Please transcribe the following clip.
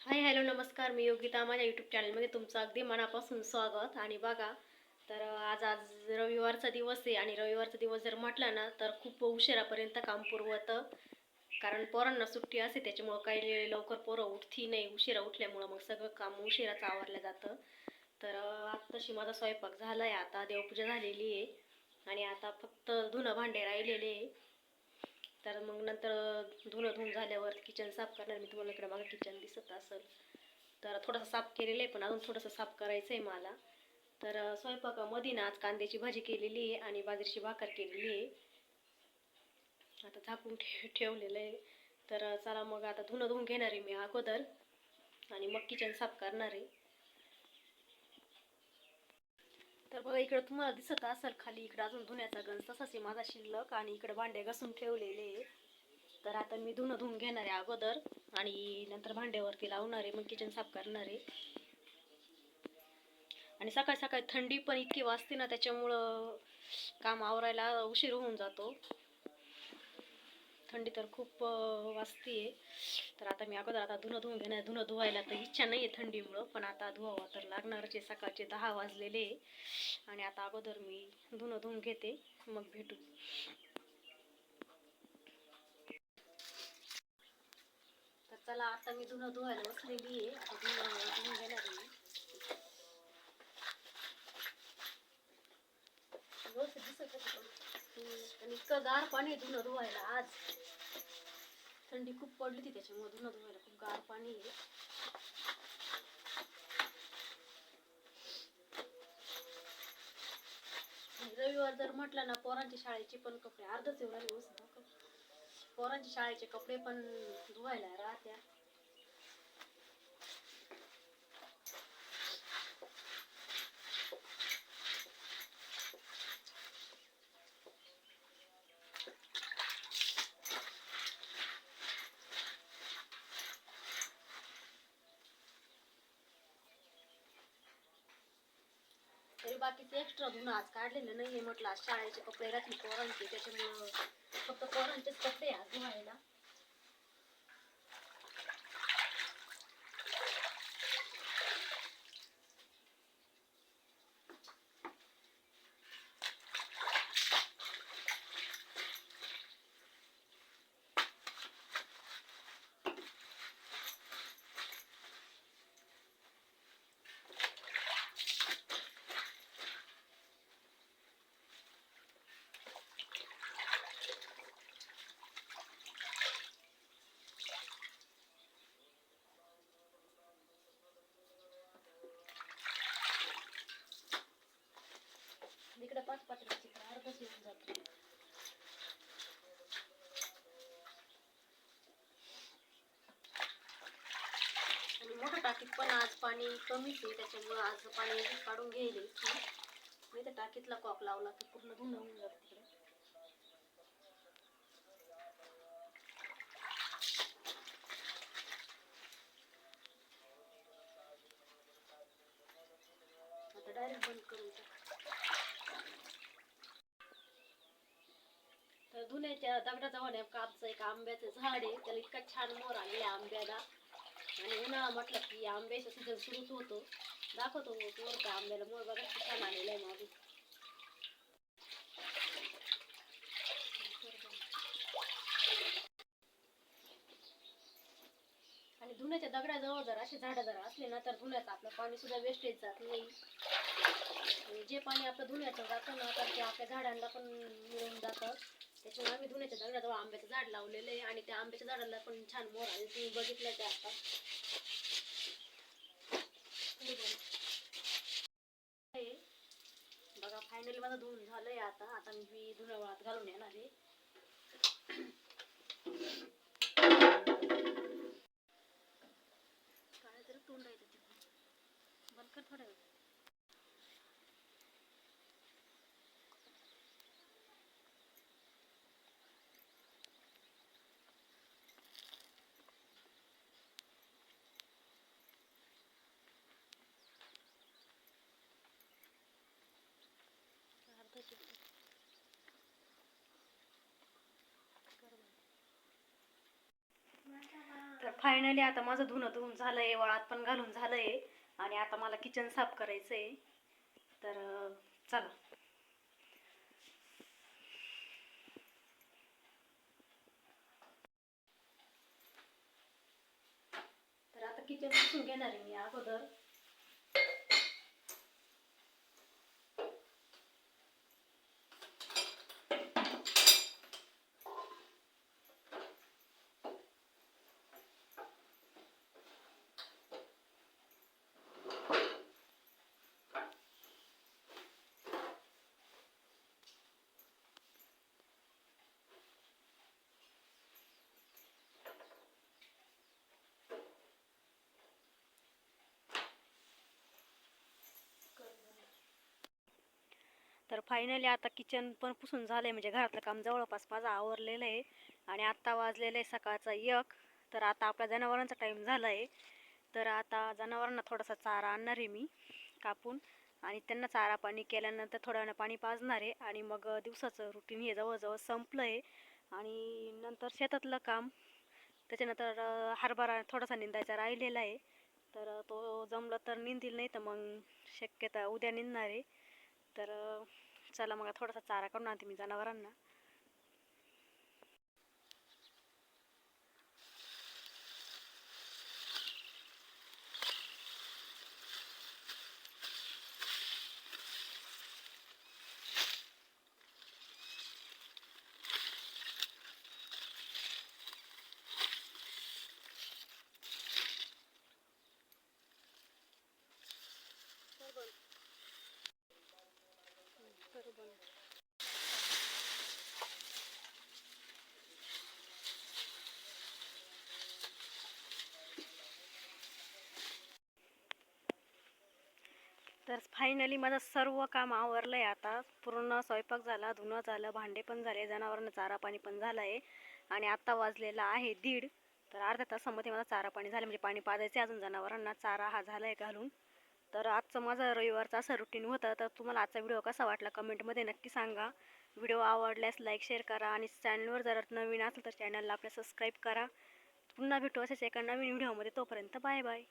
Hi hello नमस्कार. मी योगिता. माझ्या YouTube चॅनलमध्ये तुमचं अगदी मनापासून स्वागत. आणि बघा तर आज आज रविवारचा दिवस आहे. आणि रविवारचा दिवस जर म्हटला ना तर खूप उशिरापर्यंत काम पुरवतं. कारण पोरांना सुट्टी असते त्याच्यामुळं काही लवकर पोरं उठती नाही. उशिरा उठल्यामुळं मग सगळं काम उशिराच आवरलं जातं. तर आत्ताशी माझा स्वयंपाक झाला आहे आता देवपूजा झालेली आहे. आणि आता फक्त धुणं भांडे राहिलेले आहे. तर मग नंतर धुणं धुवून झाल्यावर किचन साफ करणार मी तुम्हाला इकडे मागं किचन दिसत असेल. तर थोडंसं साफ केलेलं आहे पण अजून थोडंसं साफ करायचं आहे मला. तर स्वयंपाकामध्ये ना आज कांद्याची भाजी केलेली आहे आणि बाजरीची भाकर केलेली आहे. आता झाकून ठेव ठेवलेलं आहे. तर चला मग आता धुणं धुवून घेणार आहे मी अगोदर. आणि मग किचन साफ करणार आहे. तर बघा इकडं तुम्हाला दिसत असाल खाली इकडं अजून धुण्याचा गंज तसाच आहे माझा शिल्लक आणि इकडे भांडे घासून ठेवलेले आहे. तर आता मी धुणं धुवून घेणार आहे अगोदर आणि नंतर भांड्यावरती लावणार आहे मग किचन साफ करणार आहे. आणि सकाळी सकाळी थंडी पण इतकी वाजते ना त्याच्यामुळं काम आवरायला उशीर होऊन जातो. थंडी तर खूप वाजते वाजते तर आता मी अगोदर आता धुणं धुवून घेणार धुणं धुवायला तर इच्छा नाही आहे थंडीमुळं पण आता धुवावं तर लागणारच आहे. सकाळचे दहा वाजलेले आहे. आणि आता अगोदर मी धुणं धुवून घेते. मग भेटू. तर चला आता मी धुणं धुवायला बसलेली आहे. आता धुणं धुवून घेणार मी. दिसत आणि इतकं गार पाणी आहे धुणं धुवायला आज. थंडी खूप पडली ती त्याच्यामुळे धुणं धुवायला खूप गार पाणी आहे. रविवार जर म्हटलं ना पोरांची शाळेचे पण कपडे अर्धच एवढा दिवस दाखव शाळेचे कपडे पण धुवायला राहत्या. बाकीचे एक्स्ट्रा धुणं आज काढलेलं नाहीये म्हटलं आज शाळेचे कपडे राहतील पोरांचे त्याच्यामुळं फक्त पोरांचेच कपडे आज धुवायला. इकडे पाच पाच तिकडे अर्धच येऊन जातो. आणि मोठ्या टाकीत पण आज पाणी कमीच आहे त्याच्यामुळं आज पाणी काढून घेईल मी तर टाकीतला कॉक लावला की पूर्ण धुणं होऊन जातं तिकडे. आता डायरेक्ट बंद करून टाक. धुण्याच्या दगडाजवळ नेमकं आमचं एक आंब्याचं झाड आहे. त्याला इतका छान मोर आलेला आंब्याला. आणि उन्हाळा म्हटलं की आंब्याचा सीझन सुरूच होतो. दाखवतो मोर का आंब्याला. मोर बघा छान आलेला आहे माझी आणि धुण्याच्या दगडाजवळ जर असे झाडं जर असले ना तर धुण्याचं आपलं पाणी सुद्धा वेस्टेज जात नाही. आणि जे पाणी आपलं धुण्याचं जातं ना तर ते आपल्या झाडांना पण मिळून जातं. त्याच्यामुळे आम्ही धुण्याच्या दगडाजवळ आंब्याचं झाड लावलेलं आहे आणि त्या आंब्याच्या झाडाला पण छान मोर आले तुम्ही बघितलं ते आता. बघा. हे फायनली माझं धुवून झालंय आता. आता मी धुण्यावळात घालून येणार आहे. काय तरी तोंड आहे त्याच्या बंद कर थोड्या वेळ अर्धा चिमटा. कर बरं. तर फायनली आता माझं धुणं धुवून झालं आहे वळात पण घालून झालं आहे आणि आता मला किचन साफ करायचं आहे तर चला. तर आता किचन पुसून घेणार आहे मी अगोदर. तर फायनली आता किचन पण पुसून झालं आहे म्हणजे घरातलं काम जवळपास माझं आवरलेलं आहे. आणि आत्ता वाजलेलं आहे सकाळचा एक. तर आता आपल्या जनावरांचा टाईम झाला आहे तर आता जनावरांना थोडासा चारा आणणार आहे मी कापून. आणि त्यांना चारा पाणी केल्यानंतर थोड्या वेळानं पाणी पाजणार आहे. आणि मग दिवसाचं रुटीन हे जवळजवळ संपलं आहे आणि नंतर शेतातलं काम. त्याच्यानंतर हरभरा थोडासा निंदायचा राहिलेला आहे. तर तो जमलं तर निंदील नाही तर मग शक्यता उद्या निंदणार आहे. तर चला मग थोडासा चारा करून आणते मी जनावरांना तर फायनली माझं सर्व काम आवरलं आहे आता. पूर्ण स्वयंपाक झाला धुणं झालं भांडे पण झाले जनावरांना चारा पाणी पण झालं आहे आणि आत्ता वाजलेला आहे दीड. तर अर्ध्या तासामध्ये माझा चारा पाणी झालं म्हणजे पाणी पाजायचं आहे अजून जनावरांना. चारा हा झाला आहे घालून. तर आजचं माझं रविवारचा असं रुटीन होतं. तर तुम्हाला आजचा व्हिडिओ कसा वाटला कमेंटमध्ये नक्की सांगा. व्हिडिओ आवडल्यास लाईक शेअर करा आणि चॅनलवर जर नवीन असेल तर चॅनलला आपल्या सबस्क्राईब करा. पुन्हा भेटू असेच एका नवीन व्हिडिओमध्ये. तोपर्यंत बाय बाय